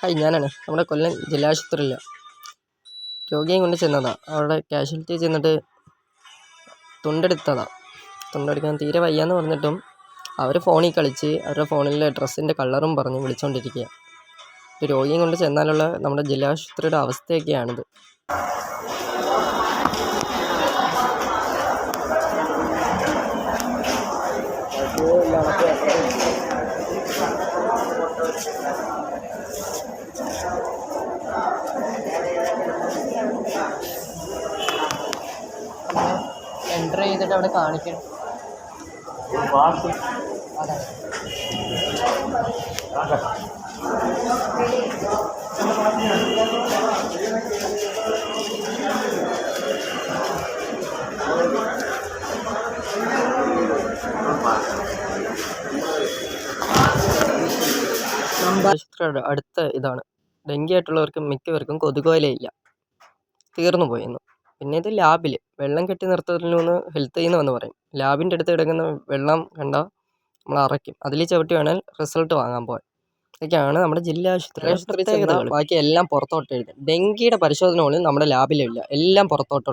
Hi ഞാനാണ്. നമ്മുടെ കൊല്ലം ജില്ലാശുപത്രിയിൽ രോഗിയും കൊണ്ട് ചെന്നതാണ് അവിടെ കാഷ്വാലിറ്റി ചെന്നിട്ട് തുണ്ടെടുത്തതാണ് തുണ്ടെടുക്കാൻ തീരെ വയ്യാന്ന് പറഞ്ഞിട്ടും അവർ ഫോണിൽ കളിച്ച് അവരുടെ ഫോണിലെ ഡ്രസ്സിന്റെ കളറും പറഞ്ഞ് വിളിച്ചുകൊണ്ടിരിക്കുക രോഗിയും കൊണ്ട് ചെന്നാലുള്ള നമ്മുടെ ജില്ലാശുപത്രിയുടെ അവസ്ഥയൊക്കെയാണിത്. എന്റർ ചെയ്തിട്ട് അവിടെ കാണിക്കണം. അടുത്ത ഇതാണ്. ഡെങ്കി ആയിട്ടുള്ളവർക്കും മിക്കവർക്കും കൊതുകോലയില്ല തീർന്നു പോയെന്ന് പിന്നെ ഇത് ലാബിൽ വെള്ളം കെട്ടി നിർത്തലിൽ നിന്ന് ഹെൽത്ത് എന്ന് പറയും. ലാബിന്റെ അടുത്ത് കിടക്കുന്ന വെള്ളം കണ്ടാൽ നമ്മൾ അറയ്ക്കും. അതിൽ ചവിട്ടി വേണേൽ റിസൾട്ട് വാങ്ങാൻ പോകാൻ ഇതൊക്കെയാണ് നമ്മുടെ ജില്ലാ ആശുപത്രി. ആശുപത്രി ബാക്കി എല്ലാം പുറത്തോട്ട് എഴുതും. ഡെങ്കിയുടെ പരിശോധന പോലും നമ്മുടെ ലാബിലില്ല. എല്ലാം പുറത്തോട്ടുള്ള